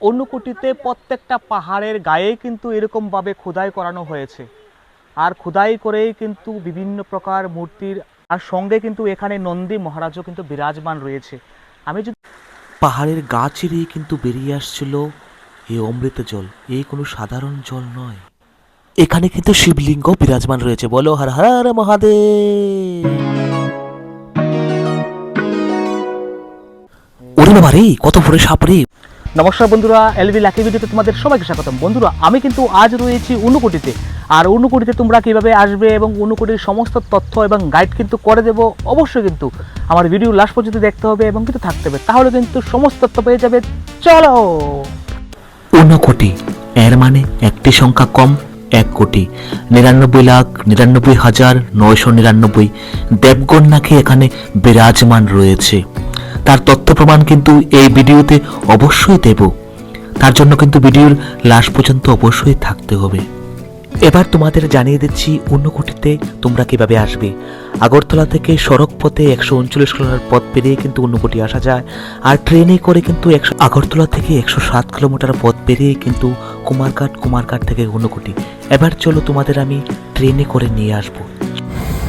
অনুকুটিতে প্রত্যেকটা পাহাড়ের গায়ে কিন্তু এরকমভাবে খোদাই করানো হয়েছে। আর খোদাই করেই কিন্তু বিভিন্ন প্রকার মূর্তির, আর সঙ্গে কিন্তু এখানে নন্দী মহারাজও কিন্তু বিরাজমান রয়েছে। আমি যদি পাহাড়ের গা চিরিয়ে কিন্তু বেরিয়ে আসছিল এই অমৃত জল এই কোনো সাধারণ জল নয়। এখানে কিন্তু শিবলিঙ্গ বিরাজমান রয়েছে। বলো হর হর মহাদেব। ওরে কত ভরে সাপ রে নমস্কার বন্ধুরা এলবি লাকি ভিডিওতে তোমাদের সবাইকে স্বাগতম। বন্ধুরা, আমি কিন্তু আজ রয়েছি অনুকুটিতে আর অনুকুটিতে তোমরা কীভাবে আসবে এবং অনুকুটির সমস্ত তথ্য এবং গাইড কিন্তু করে দেব, অবশ্যই কিন্তু আমার ভিডিও লাস্ট পর্যন্ত দেখতে হবে এবং কিন্তু থাকতে হবে। তাহলে কিন্তু সমস্ত তথ্য পেয়ে যাবে। চলো! ঊনকোটি এর মানে একটি সংখ্যা কম এক কোটি। নিরানব্বই লাখ, নিরানব্বই হাজার, নয়শো নিরানব্বই। দেবগণ নাকি এখানে বিরাজমান রয়েছে। তার তথ্য প্রমাণ কিন্তু এই ভিডিওতে অবশ্যই দেব। তার জন্য কিন্তু ভিডিওর লাস্ট পর্যন্ত অবশ্যই থাকতে হবে। এবার তোমাদের জানিয়ে দিচ্ছি ঊনকোটিতে তোমরা কীভাবে আসবে। আগরতলা থেকে সড়ক পথে একশো উনচল্লিশ কিলোমিটার পথ পেরিয়ে কিন্তু ঊনকোটি আসা যায়। আর ট্রেনে করে কিন্তু একশো আগরতলা থেকে একশো সাত কিলোমিটার পথ পেরিয়ে কিন্তু কুমারঘাট কুমারঘাট থেকে ঊনকোটি। এবার চলো তোমাদের আমি ট্রেনে করে নিয়ে আসব।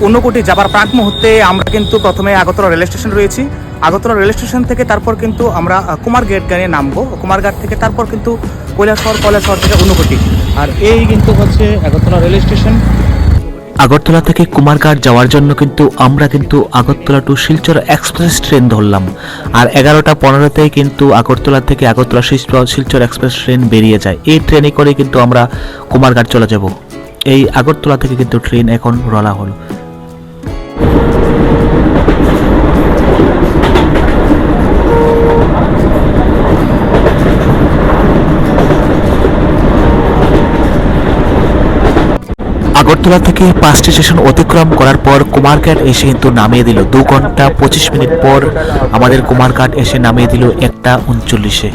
ঊনকোটি যাবার প্রাক মুহূর্তে আমরা কিন্তু প্রথমে আগরতলা রেল স্টেশন রয়েছি। আগরতলা রেল স্টেশন থেকে তারপর কিন্তু আমরা কুমার গেট গানে নামবো। কুমারঘাট থেকে তারপর কিন্তু কৈলাসহর কৈলাসহর থেকে ঊনকোটি। আর এই কিন্তু হচ্ছে আগরতলা রেল স্টেশন। আগরতলা থেকে কুমারঘাট যাওয়ার জন্য কিন্তু আমরা কিন্তু Agartala to Silchar express train ধরলাম। আর এগারোটা পনেরোতেই কিন্তু আগরতলা থেকে আগরতলা শিলচর এক্সপ্রেস ট্রেন বেরিয়ে যায়। এই ট্রেনে করে কিন্তু আমরা কুমারঘাট চলে যাব। এই আগরতলা থেকে কিন্তু ট্রেন এখন রলা হলো। আগরতলা থেকে পাঁচটি স্টেশন অতিক্রম করার পর কুমারঘাট এসে কিন্তু নামিয়ে দিল দু ঘণ্টা পঁচিশ মিনিট পর আমাদের কুমারঘাট এসে নামিয়ে দিল একটা উনচল্লিশে।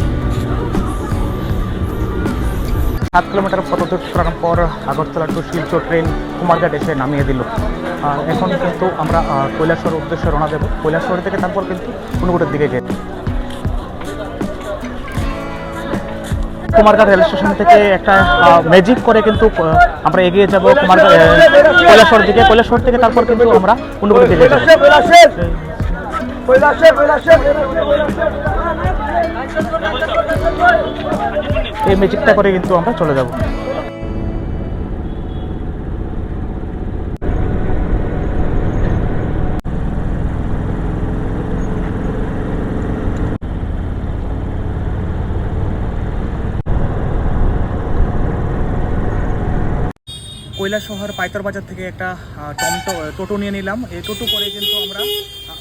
সাত কিলোমিটার পথ অতিক্রম পর আগরতলা টু শিলচর ট্রেন কুমারঘাট এসে নামিয়ে দিল। এখন কিন্তু আমরা আহ, কৈলাসহর উদ্দেশ্যে রওনা দেবো। কৈলাসহর থেকে তারপর কিন্তু অনুকুটির দিকে যাই কুমারঘাট রেল স্টেশন থেকে একটা ম্যাজিক করে কিন্তু আমরা এগিয়ে যাব কুমারঘাট কৈলাসর দিকে। কৈলাসর থেকে তারপর কিন্তু আমরা অনুকুটির দিকে এই ম্যাজিকটা করে কিন্তু আমরা চলে যাব। কৈলাসহর পাইতর বাজার থেকে একটা টমটো টোটো নিয়ে নিলাম। এই টোটো করে কিন্তু আমরা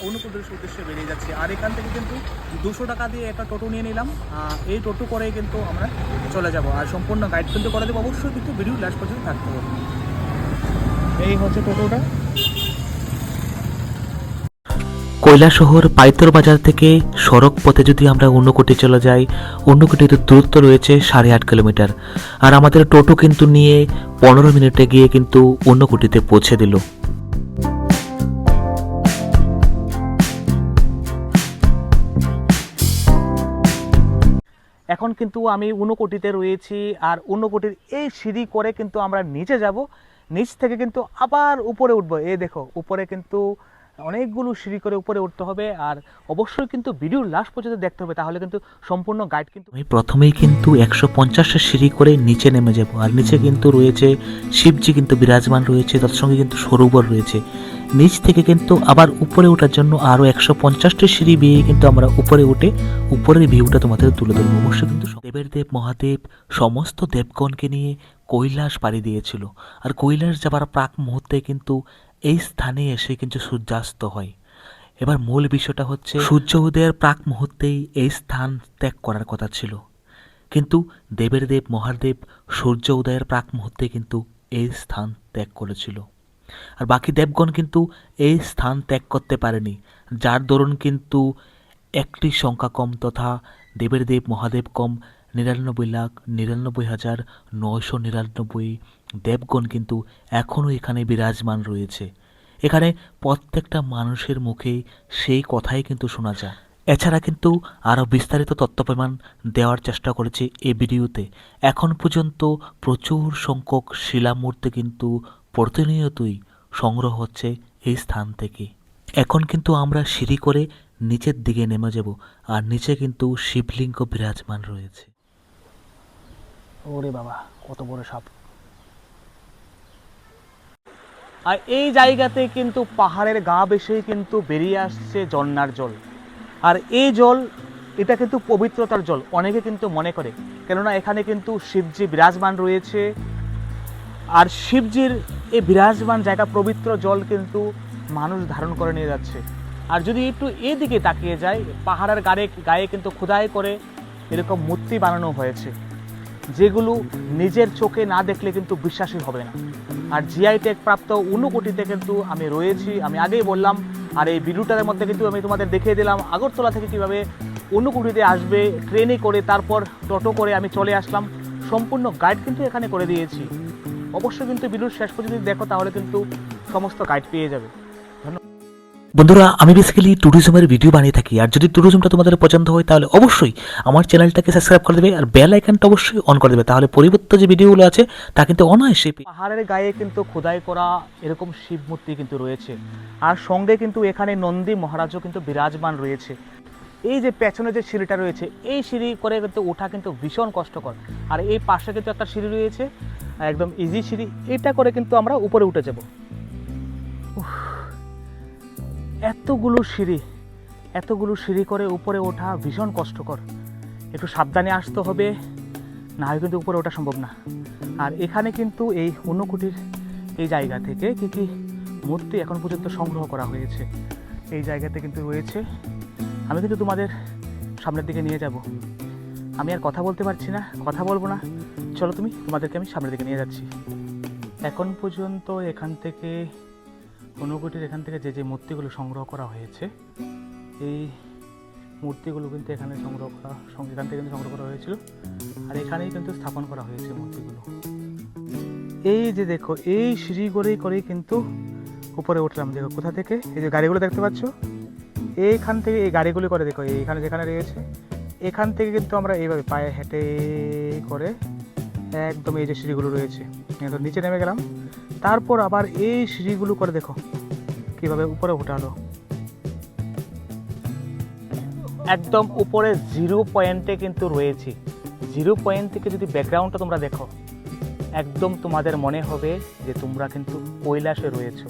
অনুপ্রদেশ উদ্দেশ্যে বেরিয়ে যাচ্ছি। আর এখান থেকে কিন্তু দুশো টাকা দিয়ে একটা টোটো নিয়ে নিলাম। এই টোটো করে কিন্তু আমরা চলে যাব। আর সম্পূর্ণ গাইড কিন্তু করে দেবো। অবশ্যই কিন্তু ভিডিও লাস্ট পর্যন্ত থাকতে হবে। এই হচ্ছে টোটোটা। কৈলাসহর পাইতর বাজার থেকে সড়ক পথে যদি আমরা ঊনকোটি চলে যাই ঊনকোটির দূরত্ব রয়েছে সাড়ে আট কিলোমিটার। আর আমাদের টোটো কিন্তু নিয়ে পনেরো মিনিটে গিয়ে কিন্তু ঊনকোটিতে পৌঁছে দিল। এখন কিন্তু আমি ঊনকোটিতে রয়েছি আর ঊনকোটির এই সিঁড়ি করে কিন্তু আমরা নিচে যাব। নিচ থেকে কিন্তু আবার উপরে উঠবো। এই দেখো, উপরে কিন্তু অনেকগুলো সিঁড়ি করে উপরে উঠতে হবে আর অবশ্যই কিন্তু ভিডিও লাস্ট পর্যন্ত দেখতে হবে তাহলে কিন্তু সম্পূর্ণ গাইড কিন্তু আমি প্রথমেই কিন্তু একশো পঞ্চাশটা সিঁড়ি করে নিচে নেমে যাব আর নিচে কিন্তু রয়েছে শিবজি কিন্তু বিরাজমান রয়েছে তার সঙ্গে কিন্তু সরোবর রয়েছে। নিচ থেকে কিন্তু আবার উপরে ওঠার জন্য আরও একশো পঞ্চাশটি সিঁড়ি বেয়ে কিন্তু আমরা উপরে উঠে উপরের ভিউটা তোমাদের তুলে ধরবো। অবশ্যই কিন্তু দেবের দেব মহাদেব সমস্ত দেবগণকে নিয়ে কৈলাস পাড়ি দিয়েছিল। আর কৈলাস যাবার প্রাক মুহূর্তে কিন্তু এই স্থানে এসে কিন্তু সূর্যাস্ত হয়। এবার মূল বিষয়টা হচ্ছে সূর্য উদয়ের প্রাক মুহূর্তেই এই স্থান ত্যাগ করার কথা ছিল। কিন্তু দেবের দেব মহাদেব সূর্য উদয়ের প্রাক মুহূর্তে কিন্তু এই স্থান ত্যাগ করেছিল। আর বাকি দেবগণ কিন্তু এই স্থান ত্যাগ করতে পারেনি, যার দরুন কিন্তু একটি সংখ্যা কম তথা দেবের দেব মহাদেব কম নিরানব্বই লাখ, নিরানব্বই হাজার নয়শো নিরানব্বই দেবগণ কিন্তু এখনও এখানে বিরাজমান রয়েছে। এখানে প্রত্যেকটা মানুষের মুখেই সেই কথাই কিন্তু শোনা যায়। এছাড়া কিন্তু আরও বিস্তারিত তথ্য প্রমাণ দেওয়ার চেষ্টা করেছে এই ভিডিওতে। এখন পর্যন্ত প্রচুর সংখ্যক শিলামূর্তি কিন্তু প্রতিনিয়তই সংগ্রহ হচ্ছে এই স্থান থেকে। এখন কিন্তু আমরা সিঁড়ি করে নিচের দিকে নেমে যাব আর নিচে কিন্তু শিবলিঙ্গ বিরাজমান রয়েছে। ওরে বাবা, কত বড় সাপ। আর এই জায়গাতে কিন্তু পাহাড়ের গা বেশি কিন্তু বেরিয়ে আসছে ঝর্ণার জল। আর এই জল, এটা কিন্তু পবিত্রতার জল, অনেকে কিন্তু মনে করে। কেননা এখানে কিন্তু শিবজি বিরাজমান রয়েছে। আর শিবজির এই বিরাজমান জায়গা পবিত্র জল কিন্তু মানুষ ধারণ করে নিয়ে যাচ্ছে। আর যদি একটু এদিকে তাকিয়ে যায়, পাহাড়ের গায়ে গায়ে কিন্তু খোদাই করে এরকম মূর্তি বানানো হয়েছে। যেগুলো নিজের চোখে না দেখলে কিন্তু বিশ্বাসই হবে না। আর জিআই টেক প্রাপ্ত ঊনকোটিতে কিন্তু আমি রয়েছি, আমি আগেই বললাম, আর এই ভিডিওটার মধ্যে কিন্তু আমি তোমাদের দেখিয়ে দিলাম আগরতলা থেকে কীভাবে ঊনকোটিতে আসবে ট্রেনে করে তারপর টোটো করে আমি চলে আসলাম। সম্পূর্ণ গাইড কিন্তু এখানে করে দিয়েছি। অবশ্যই কিন্তু ভিডিওর শেষ পর্যন্ত দেখো তাহলে কিন্তু সমস্ত গাইড পেয়ে যাবে। বন্ধুরা, আমি বেসিক্যালি ট্যুরিজমের ভিডিও বানিয়ে থাকি। আর যদি ট্যুরিজমটা তোমাদের পছন্দ হয়, তাহলে অবশ্যই আমার চ্যানেলটাকে সাবস্ক্রাইব করে দেবে আর বেল আইকনটা অবশ্যই অন করে দেবে। তাহলে পরিবর্তিত যে ভিডিওগুলো আছে, তা কিন্তু অনায়াসে পাহাড়ের গায়ে কিন্তু খোদাই করা এরকম শিব মূর্তি কিন্তু রয়েছে। আর সঙ্গে কিন্তু এখানে নন্দী মহারাজও কিন্তু বিরাজমান রয়েছে। এই যে পেছনে যে সিঁড়িটা রয়েছে, এই সিঁড়ি করে কিন্তু ওঠা কিন্তু ভীষণ কষ্টকর। আর এই পাশে কিন্তু একটা সিঁড়ি রয়েছে, একদম ইজি সিঁড়ি। এটা করে কিন্তু আমরা উপরে উঠে যাব। এতগুলো সিঁড়ি এতগুলো সিঁড়ি করে উপরে ওঠা ভীষণ কষ্টকর। একটু সাবধানে আসতে হবে, না হয় কিন্তু উপরে ওঠা সম্ভব না। আর এখানে কিন্তু এই ঊনকোটির এই জায়গা থেকে কী কী মূর্তি এখন পর্যন্ত সংগ্রহ করা হয়েছে, এই জায়গাতে কিন্তু রয়েছে। আমি কিন্তু তোমাদের সামনের দিকে নিয়ে যাব। আমি আর কথা বলতে পারছি না, কথা বলব না। চলো তুমি, তোমাদেরকে আমি সামনের দিকে নিয়ে যাচ্ছি। এখন পর্যন্ত এখান থেকে ঊনকোটির এখান থেকে যে যে মূর্তিগুলো সংগ্রহ করা হয়েছে, এই মূর্তিগুলো কিন্তু এখানে সংগ্রহ করা এখান থেকে কিন্তু সংগ্রহ করা হয়েছিল। আর এখানেই কিন্তু স্থাপন করা হয়েছে মূর্তিগুলো। এই যে দেখো, এই সিঁড়ি করেই করেই কিন্তু উপরে উঠলাম। দেখো, কোথা থেকে? এই যে গাড়িগুলো দেখতে পাচ্ছ? এইখান থেকে এই গাড়িগুলি করে দেখো এইখানে যেখানে রয়েছে, এখান থেকে কিন্তু আমরা এইভাবে পায়ে হেঁটে করে একদম এই যে সিঁড়িগুলো রয়েছে। নিচে নেমে গেলাম। তারপর আবার এই সিঁড়িগুলো করে দেখো। কীভাবে উপরে উঠালো একদম উপরে জিরো পয়েন্টে কিন্তু রয়েছে। জিরো পয়েন্ট থেকে যদি ব্যাকগ্রাউন্ডটা তোমরা দেখো, একদম তোমাদের মনে হবে যে তোমরা কিন্তু কৈলাসে রয়েছো।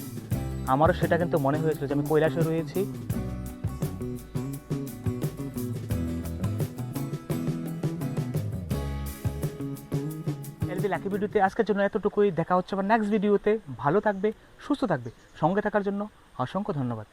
আমারও সেটা কিন্তু মনে হয়েছিল যে আমি কৈলাসে রয়েছি। এলবি লাকি ভিডিওতে আজকের জন্য এতটুকুই। দেখা হচ্ছে আবার নেক্সট ভিডিওতে ভালো থাকবে, সুস্থ থাকবে। সঙ্গে থাকার জন্য অসংখ্য ধন্যবাদ।